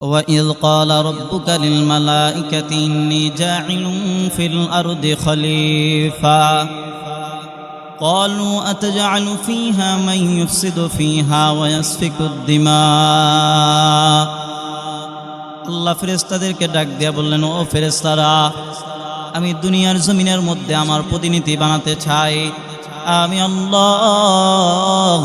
وإذ قال ربك للملائكة إني جاعل في الأرض خليفة قالوا أتجعل فيها من يفسد فيها ويسفك الدماء আল্লাহ ফেরেস্তাদেরকে ডাক দিয়া বললেন ও ফেরেস্তারা আমি দুনিয়ার জমিনের মধ্যে আমার প্রতিনিধি বানাতে চাই আমি আল্লাহ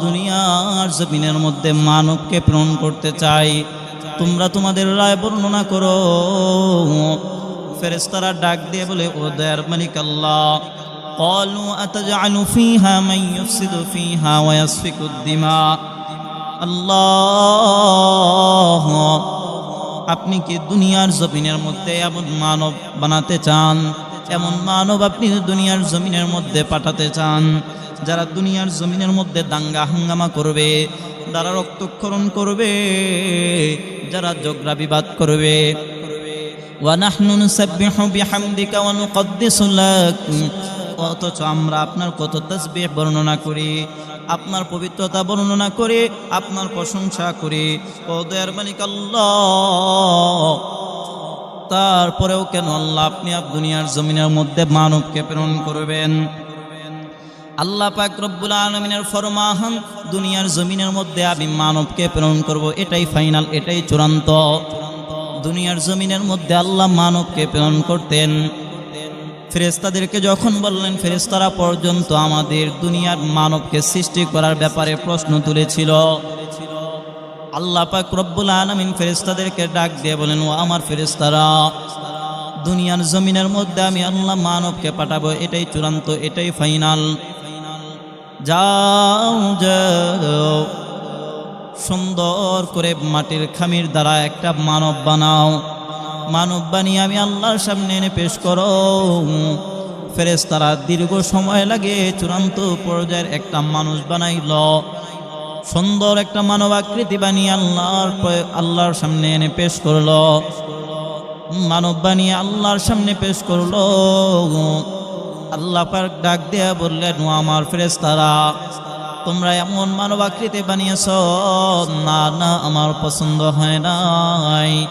দুনিয়ার জমিনের মধ্যে মানবকে প্রেরণ করতে চাই তোমরা তোমাদের রায় বর্ণনা করো ফেরেস্তারা ডাক দিয়ে বলে ও দয়ার মালিক আল্লাহ قالوا أتجعل فيها من يفسد فيها ويسفك الدماء আল্লাহ আপনি কি দুনিয়ার জমিনের মধ্যে এমন মানব বানাতে চান এমন মানব আপনি দুনিয়ার জমিনের মধ্যে পাঠাতে চান, যারা দুনিয়ার জমিনের মধ্যে দাঙ্গা হাঙ্গামা করবে, যারা রক্তক্ষরণ করবে, যারা জগরা বিবাদ করবে। অথচ আমরা আপনার কত তসবিহ বর্ণনা করি, আপনার পবিত্রতা বর্ণনা করে, আপনার প্রশংসা করি। ও দয়ার মালিক আল্লাহ তারপরেও কেন আল্লাহ আপনি আপ দুনিয়ার জমিনের মধ্যে মানবকে প্রেরণ করবেন? আল্লাহ পাক রব্বুল আলমিনের ফরমাহান, দুনিয়ার জমিনের মধ্যে আমি মানবকে প্রেরণ করব, এটাই ফাইনাল, এটাই চূড়ান্ত। দুনিয়ার জমিনের মধ্যে আল্লাহ মানবকে প্রেরণ করতেন। ফেরেস্তাদেরকে যখন বললেন ফেরেস্তারা পর্যন্ত আমাদের দুনিয়ার মানবকে সৃষ্টি করার ব্যাপারে প্রশ্ন তুলেছিল। আল্লাহ পাক রব্বুল আলমিন ফেরেস্তাদেরকে ডাক দিয়ে বলেন, ও আমার ফেরেস্তারা দুনিয়ার জমিনের মধ্যে আমি আল্লাহ মানবকে পাঠাবো, এটাই চূড়ান্ত, এটাই ফাইনাল। যাও যাও, সুন্দর করে মাটির খামির দ্বারা একটা মানব বানাও। মানব বানিয়ে আমি আল্লাহর সামনে এনে পেশ করো। ফেরেস তারা দীর্ঘ সময় লাগে চূড়ান্ত পর্যায়ের একটা মানুষ বানাইল। সুন্দর একটা মানব আকৃতি বানিয়ে আল্লাহর আল্লাহর সামনে এনে পেশ করল। মানব বানিয়ে আল্লাহর সামনে পেশ করল। আল্লাহ পাক ডাক দেয়া বললেন আমার ফেরেস্তারা তোমরা এমন মানব আকৃতি বানিয়েছ, না না, আমার পছন্দ হয় নাই।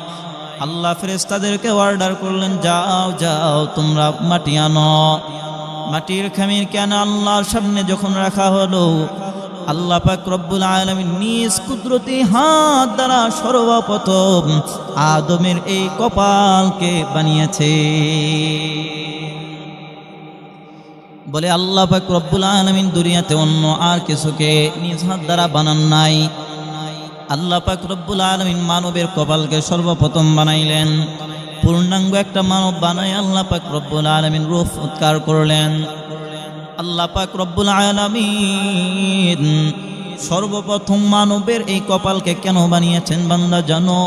আল্লাহ ফেরেস্তাদেরকে অর্ডার করলেন, যাও যাও, তোমরা মাটি আনো। মাটির খামির কেন আল্লাহর সামনে যখন রাখা হলো আল্লাহ পাক রব্বুল আলমীর নিজ কুদরতি হাত দ্বারা সর্বপ্রথম আদমের এই কপালকে বানিয়েছে। বলে আল্লাহ পাক রব্বুল আলমিন দুনিয়াতে অন্য আর কিছুকে নিজ হাত দ্বারা বানান নাই। আল্লাহ পাক রব্বুল আলমিন মানবের কপালকে সর্বপ্রথম বানাইলেন। পূর্ণাঙ্গ একটা মানব বানাই আল্লাহ পাক রব্বুল আলমিন রূপ উৎকার করলেন। আল্লাহ পাক রব্বুল আলমিন সর্বপ্রথম মানবের এই কপালকে কেন বানিয়েছেন বান্দা জানো?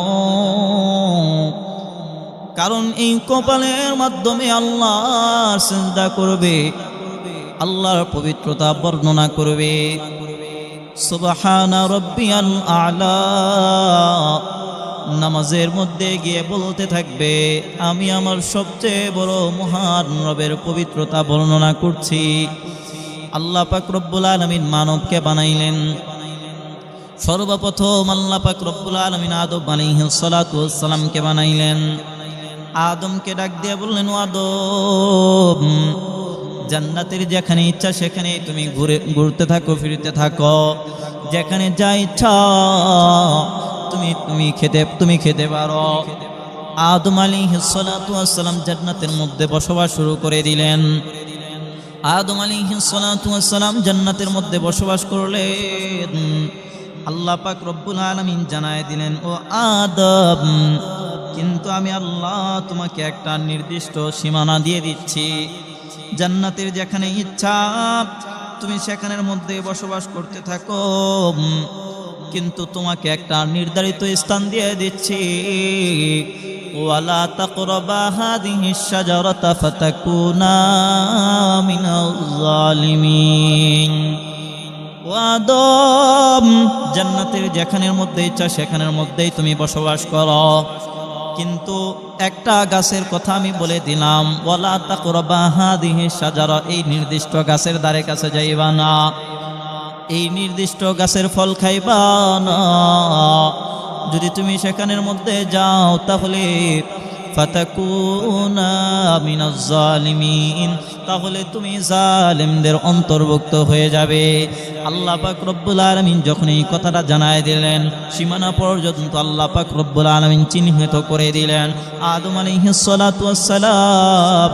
কারণ এই কপালের মাধ্যমে আল্লাহর চিন্তা করবে, আল্লাহর পবিত্রতা বর্ণনা করবে। সুবহানা রব্বিয়াল আলা। নামাজের মধ্যে গিয়ে বলতে থাকবে, আমি আমার সবচেয়ে বড় মহান রবের পবিত্রতা বর্ণনা করছি। আল্লাহ পাক রব্বুল আলমিন মানবকে বানাইলেন। সর্বপ্রথম আল্লাহ পাক রব্বুল আলমিন আলাইহিস সালাতু বানাইলেন। আদমকে ডাক দিয়ে বললেন, ও আদম, জান্নাতের যেখানে ইচ্ছা সেখানে তুমি ঘুরে, ঘুরতে থাকো, ফিরতে থাকো। যেখানে যা ইচ্ছা তুমি তুমি খেতে তুমি খেতে পারো। আদম আলী সালাম জান্নাতের মধ্যে বসবাস শুরু করে দিলেন। আদম আলী সালাম জান্নাতের মধ্যে বসবাস করলেন। আল্লাহ পাক রব্বুল আলমিন জানায় দিলেন, ও আদম, কিন্তু আমি আল্লাহ তোমাকে একটা নির্দিষ্ট সীমানা দিয়ে দিচ্ছি। জান্নাতের যেখানে ইচ্ছা, তুমি সেখানের মধ্যে বসবাস করতে থাকো। কিন্তু তোমাকে একটা নির্ধারিত স্থান দিয়ে দিচ্ছি। ওয়ালা তাকরাবা হাদিহি শাজারাতা ফাতাকুনা মিনাল জালিমিন জান্নাতের যেখানের মধ্যে ইচ্ছা সেখানের মধ্যেই তুমি বসবাস করো। কিন্তু একটা গাছের কথা আমি বলে দিলাম, ওয়ালা তাকরাবা হাদিহি শাজারা, এই নির্দিষ্ট গাছের দ্বারে কাছে যাইবা না। এই নির্দিষ্ট গাছের ফল খাইবা না। যদি তুমি সেখানের মধ্যে যাও, তাহলে তাহলে তুমি জালিমদের অন্তর্ভুক্ত হয়ে যাবে। আল্লাহ পাক রব্বুল আলামিন যখন এই কথাটা জানায় দিলেন, সীমানা পর্যন্ত আল্লাহ পাক রব্বুল আলামিন চিহ্নিত করে দিলেন। আদম আলাইহিস সালাতু ওয়াস সালাম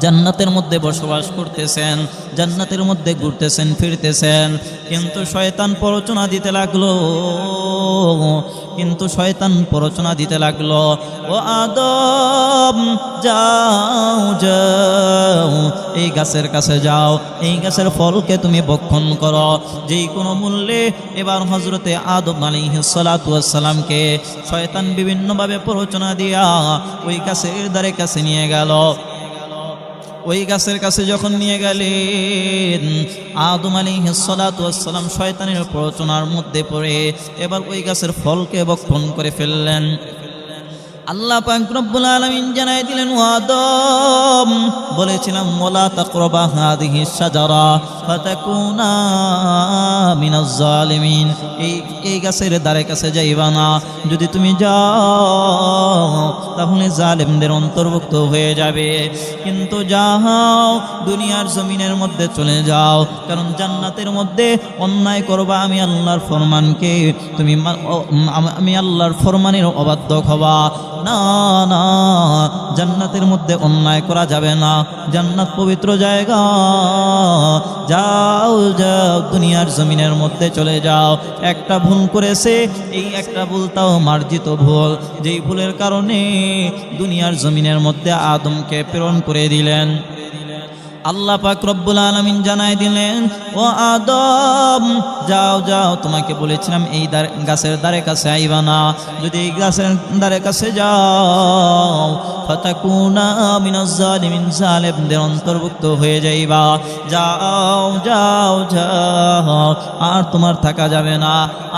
জান্নাতের মধ্যে বসবাস করতেছেন, জান্নাতের মধ্যে ঘুরতেছেন, ফিরতেছেন। কিন্তু শয়তান প্ররোচনা দিতে লাগল। কিন্তু শয়তান প্ররোচনা দিতে লাগল। ও আদম, যাও যাও, এই গাছের কাছে যাও। এই গাছের ফলকে তুমি বক্ষণ করো। যেই কোনো মূল্যে এবার হজরতে আদম আলিহালামকে শয়তান বিভিন্নভাবে প্ররোচনা দিয়া ওই গাছের দ্বারে কাছে নিয়ে গেল। ওই গাছের কাছে যখন নিয়ে গেলেন, আদম আলী হেসালাতাম শয়তানের প্রচনার মধ্যে পড়ে, এবার ওই গাছের ফলকে বক্ষণ করে ফেললেন। আল্লাহ রব্বুল আলামিন জানাই দিলেন আদম, বলেছিলাম ওয়ালা তাকরাবা হাদিহি জালিমিন। এই এই গাছের দ্বারে কাছে যাইবা না। যদি তুমি যাও, তাহলে অন্তর্ভুক্ত হয়ে যাবে। কিন্তু দুনিয়ার জমিনের মধ্যে চলে যাও। কারণ জান্নাতের মধ্যে অন্যায় করবা, আমি আল্লাহর ফরমানকে, তুমি আমি আল্লাহর ফরমানের অবাধ্য হবা। না না, জান্নাতের মধ্যে অন্যায় করা যাবে না। জান্নাত পবিত্র জায়গা। যাও যাও, দুনিয়ার জমিনের মধ্যে চলে যাও। একটা ভুল করেছে, এই একটা ভুল তাও মার্জিত ভুল। যেই ভুলের কারণে দুনিয়ার জমিনের মধ্যে আদমকে প্রেরণ করে দিলেন। আল্লাহ পাক রব্বুল আলামিন জানাই দিলেন, ও আদম, যাও যাও, তোমাকে বলেছিলাম এই গাছের দ্বারে কাছে আইবা না। যদি এই গাছের দ্বারে কাছে যাও অন্তর্ভুক্ত হয়ে যাইবা। যাও যাও যাও, আর তোমার থাকা যাবে না।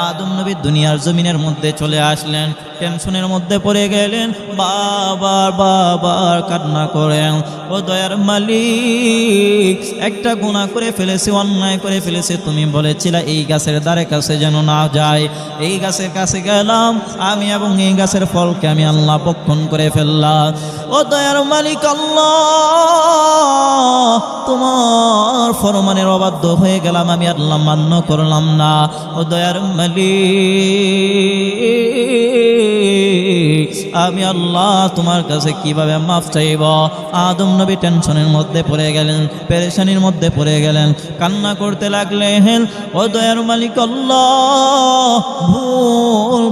আদম নবী দুনিয়ার জমিনের মধ্যে চলে আসলেন। টেনশনের মধ্যে পড়ে গেলেন। বাবার বাবার কান্না করেন। ও দয়ার মালিক, একটা গুণা করে ফেলেছে, অন্যায় করে ফেলেছে। তুমি বলেছিলে, এই গাছের দ্বারে কাছে যেন না যায়। এই গাছের কাছে গেলাম, আমি এবং এই গাছের ফলকে আমি আল্লাহ পক্ষণ করে ফেললাম। ও দয়ার মালিক, আল্লাহ, তোমার ফরমানের অবাধ্য হয়ে গেলাম, আমি আল্লাহ মান্য করলাম না। ও দয়ার মালিক আমি আল্লাহ তোমার কাছে কীভাবে মাফ চাইব? আদম নবী টেনশনের মধ্যে পড়ে গেলেন, পেরেশানির মধ্যে পড়ে গেলেন, কান্না করতে লাগলেন, ও দয়ার মালিক আল্লাহ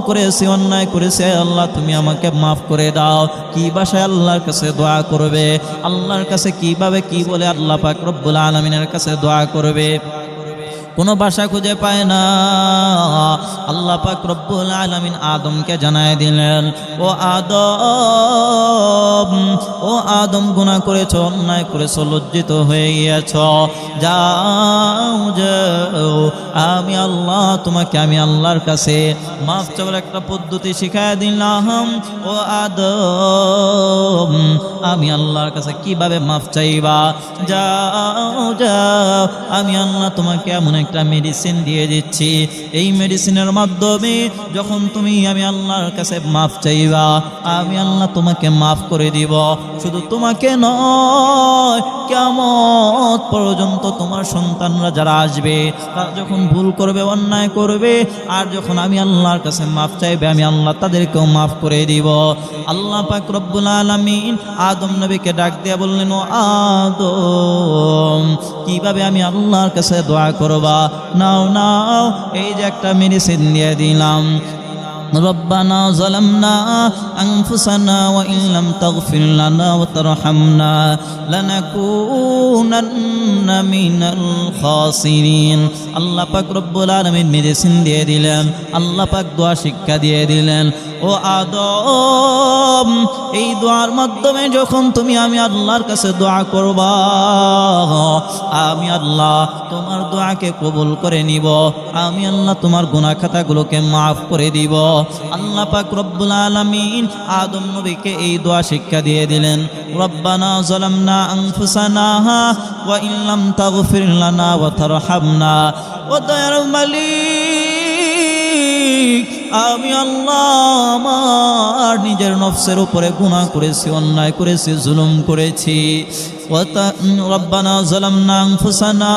করেছি, অন্যায় করেছি, আল্লাহ তুমি আমাকে মাফ করে দাও। কি বাসায় আল্লাহর কাছে দোয়া করবে? আল্লাহর কাছে কীভাবে কি বলে আল্লাহ পাক রব্বুল আলমিনের কাছে দোয়া করবে? কোনো ভাষা খুঁজে পায় না। আল্লাহ পাক রব্বুল আলামিন আদমকে জানায় দিলেন, ও আদম ও আদম গুনাহ করেছ, অন্যায় করেছ, লজ্জিত হয়ে গিয়েছ। যাও যাও, আমি আল্লাহ, তোমাকে আমি আল্লাহর কাছে মাফ চাওয়ার একটা পদ্ধতি শিখায় দিলাম। ও আদম, আমি আল্লাহর কাছে কীভাবে মাফ চাইবা? যাও যাও, আমি আল্লাহ, তোমাকে এমন একটা মেডিসিন দিয়ে দিচ্ছি। এই মেডিসিনের মাধ্যমে যখন তুমি আমি আল্লাহর কাছে মাফ চাইবা, আমি আল্লাহ তোমাকে মাফ করে দিব। শুধু তোমাকে নয় কেমন পর্যন্ত তোমার সন্তানরা যারা আসবে, তারা যখন ভুল করবে, অন্যায় করবে, আর যখন আমি আল্লাহর কাছে মাফ চাইবে, আমি আল্লাহ তাদেরকেও মাফ করে দিব। আল্লাহ পাক রব্বুল আলামিন আদম নবীকে ডাক দিয়ে বললেন, ও আদম, কীভাবে আমি আল্লাহর কাছে দোয়া করবা? বাবা নাও নাও এই যে একটা মেডিসিন দিয়ে দিলাম। রব্বানা জলম না أنفسنا وإن لم تغفر لنا وترحمنا لنكونن من الخاسرين আল্লাহ পাক রব্বুল আলামিন মেডিসিন দিয়ে দিলেন আল্লাহ পাক দোয়া শিক্ষা দিয়ে দিলেন ও আদম এই দোয়ার মাধ্যমে যখন তুমি আমি আল্লাহর কাছে দোয়া করবা আমি আল্লাহ তোমার দোয়াকে কবুল করে নিব আমি আল্লাহ তোমার গুনাহ খাতাগুলোকে মাফ করে দিব আল্লাহ পাক রব্বুল আলামিন আদম নবীকে এই দোয়া শিক্ষা দিয়ে দিলেন। রব্বানা যালামনা আনফুসানা ওয়া ইন লাম তাগফির লানা ওয়া তারহামনা। ও দয়ার মালিক আমি আল্লাহ আমার নিজের নফসের উপরে গুনাহ করেছি অন্যায় করেছি জুলুম করেছি وت- ربنا ظلمنا أنفسنا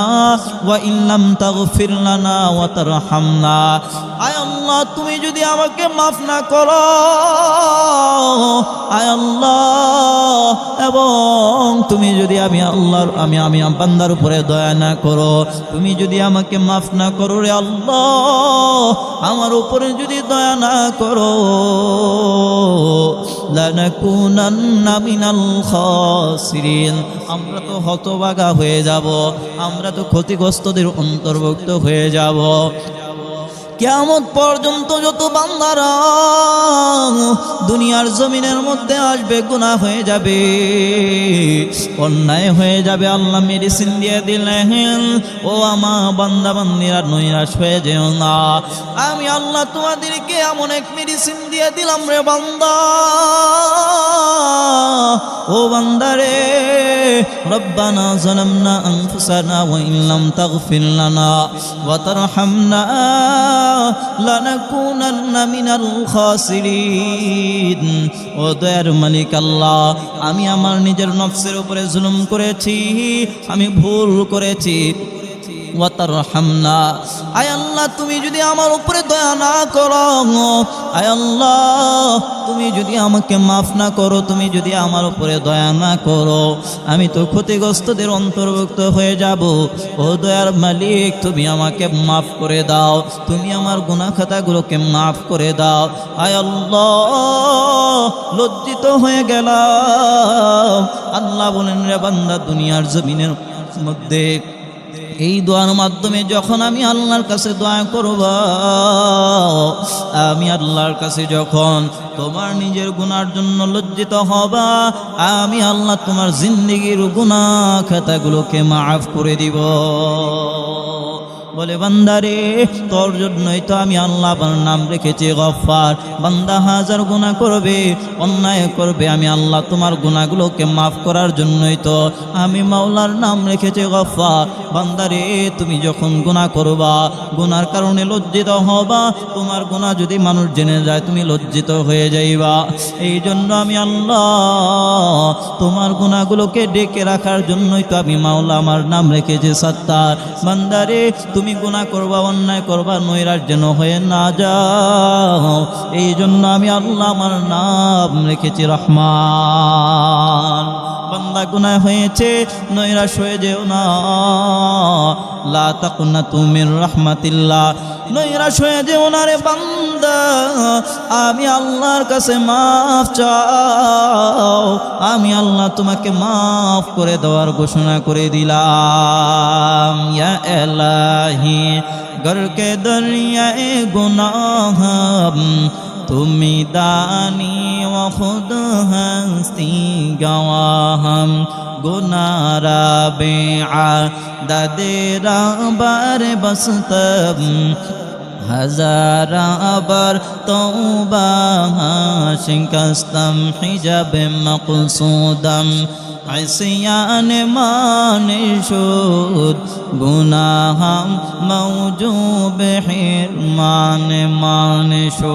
وإن لم تغفر لنا وترحمنا আয় আল্লাহ তুমি যদি আমাকে মাফ না করো আয় আল্লাহ এবং তুমি যদি আমি আল্লাহর আমি আমি বান্দার উপরে দয়া না করো তুমি যদি আমাকে মাফ না করো রে আল্লাহ আমার উপরে যদি দয়া না করো। আমরা তো হতবাগা হয়ে যাব। আমরা তো ক্ষতিগ্রস্তদের অন্তর্ভুক্ত হয়ে যাব। কেমন পর্যন্ত যত বান্দারা দুনিয়ার জমিনের মধ্যে আসবে, গুনাহ হয়ে যাবে, অন্যায় হয়ে যাবে। আল্লাহ মেডিসিন দিয়ে দিলেন, ও আমার বান্দা বান্দিরা নৈরাশ হয়ে যেও না। আমি আল্লাহ তোমাদেরকে এমন এক মেডিসিন দিয়ে দিলাম রে বান্দা। ও বান্দারে রব্বানা জালামনা আনফুসানা ওয়া ইন লাম তাগফির লানা লানাকুনান্না মিনাল খাসিরিন। ও দয়ার মালিক আল্লাহ আমি আমার নিজের নফসের উপরে জুলুম করেছি আমি ভুল করেছি। ওয়াতারহামনা। আয় আল্লাহ, তুমি যদি আমার উপরে দয়া না করো, আয় আল্লাহ, তুমি যদি আমাকে মাফ না করো, তুমি যদি আমার উপরে দয়া না করো, আমি তো ক্ষতিগ্রস্তদের অন্তর্ভুক্ত হয়ে যাব। ও দয়ার মালিক, তুমি আমাকে মাফ করে দাও, তুমি আমার গুনাহ খাতাগুলোকে মাফ করে দাও। আয় আল্লাহ, লজ্জিত হয়ে গেলাম। আল্লাহ বলেন, রে বান্দা, দুনিয়ার জমিনের মধ্যে এই দোয়ার মাধ্যমে যখন আমি আল্লাহর কাছে দোয়া করব, আমি আল্লাহর কাছে যখন তোমার নিজের গুনার জন্য লজ্জিত হবা, আমি আল্লাহ তোমার জিন্দিগির গুণা খাতাগুলোকে মাফ করে দিব। বলে বান্দারে তোর জন্যই তো আমি আল্লাহ নাম রেখেছি গফার বান্দা হাজার গুণা করবে, অন্যায় করবে, আমি আল্লাহ তোমার গুণাগুলোকে মাফ করার জন্যই তো আমি মাওলার নাম রেখেছি গফার বান্দারে তুমি যখন গুণা করবা গুনার কারণে লজ্জিত হবা, তোমার গুণা যদি মানুষ জেনে যায়, তুমি লজ্জিত হয়ে যাইবা। এই জন্য আমি আল্লাহ তোমার গুণাগুলোকে ডেকে রাখার জন্যই তো আমি মাওলা আমার নাম রেখেছি সত্তার। বান্দারে তুমি গুণা করবা, অন্যায় করবা নৈরাজ যেন হয়ে না যাও। এই জন্য আমি আল্লাহ আমার নাম রেখেছি রহমান। বান্দা গুনাহ হয়েছে নৈরাশ হয়ে যেও না। লা তাকুনা তুমির রহমাতিল্লাহ। নৈরাশ হয়ে যেও না রে বান্দা, আমি আল্লাহর কাছে মাফ চাও। আমি আল্লাহ তোমাকে মাফ করে দেওয়ার ঘোষণা করে দিলাম। ইয়া এলাহি গরকে দরিয়ায় গুনাহ তুমি দানি ও খুদ হস্তি গওয়াহম গুনারা বেআ দাদেরা বার বসতম হাজারা বার তৌবা শিকস্তম হিজাব মকসুদম আসিয়ান মানসুদ গুনাহাম মৌজুব হির মান মানসুদ